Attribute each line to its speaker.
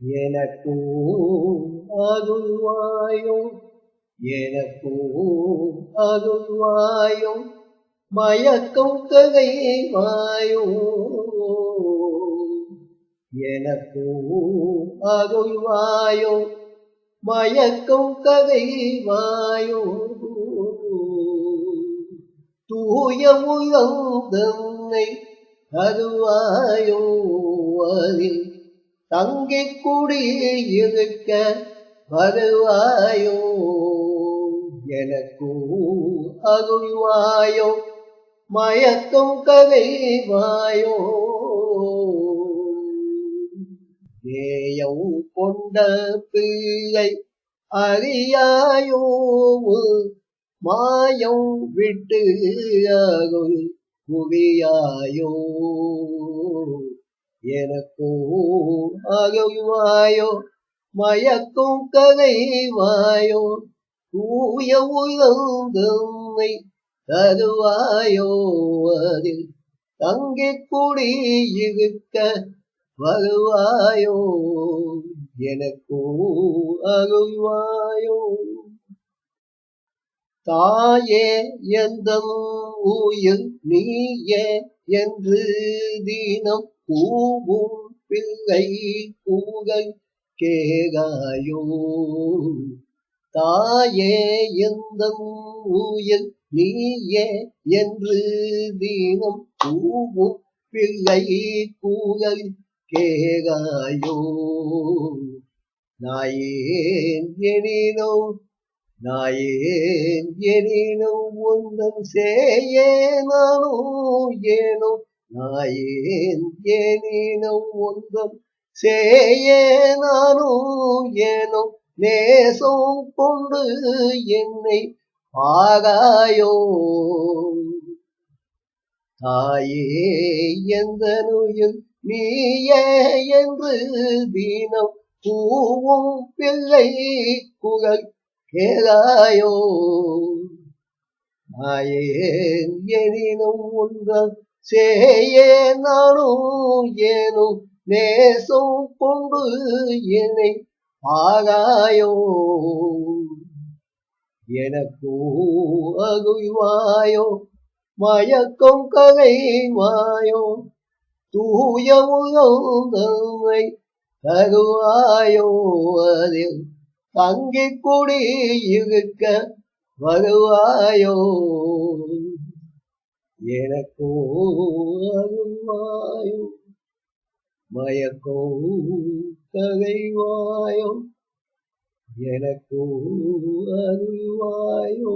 Speaker 1: எனக்கும் அருள்வாயும் எனக்கும் அருள்வாயும் மயக்கம் தகைவாயும் எனக்கும் அருள்வாயும் மயக்கம் கதைவாயோ தூய உயர்ந்தன்னை அருவாயோ அதில் தங்கிக் குடியிருக்க வருவாயோ? எனக்கும் அருள்வாயோ? மயக்கம் கதைவாயோ ஏயம் கொண்ட பிள்ளை அறியாயோ மாயம் விட்டு அருள் புரியாயோ? எனக்கும் அருள்வாயோ மயக்கும் கதைவாயோ தூய உயர்ந்தமை தருவாயோ அதில் தங்கிக் குடியிருக்க வருவாயோ எனக்கும் அருள்வாயோ தாயே எந்தம் உயிர் நீயே என்று தினம் கூவும் பிள்ளை கூகல் கேகாயோ தாயே எந்தம் உயிர் நீயே என்று தினம் கூவும் பிள்ளை கூகல் கேகாயோ நாயேன் எனினோ நாயேன் எனினும் ஒன்றும் செய்யேனானோ ஏனோ? நாயேன் எனினும் ஒன்றும் செய்யேனானோ ஏனோ? நேசம் கொண்டு என்னை ஆகாயோ? தாயே எந்த நோயில் நீயே என்று தீனம் பூவும் பிள்ளை குகல் கேளாயோ? நாயேன் எனினும் ஒன்றம் சேயே நானும் ஏனும் நேசம் கொண்டு என்னை ஆகாயோ? எனக்கோ அகுவாயோ? மயக்கம் கதைவாயோ தூய உயர்ந்தமை தருவாயோ? அதில் தங்கிக் குடி இருக்க வருவாயோ? எனக்கோ அருள்வாயோ? மயக்கோ கதைவாயோ எனக்கோ அருள்வாயோ?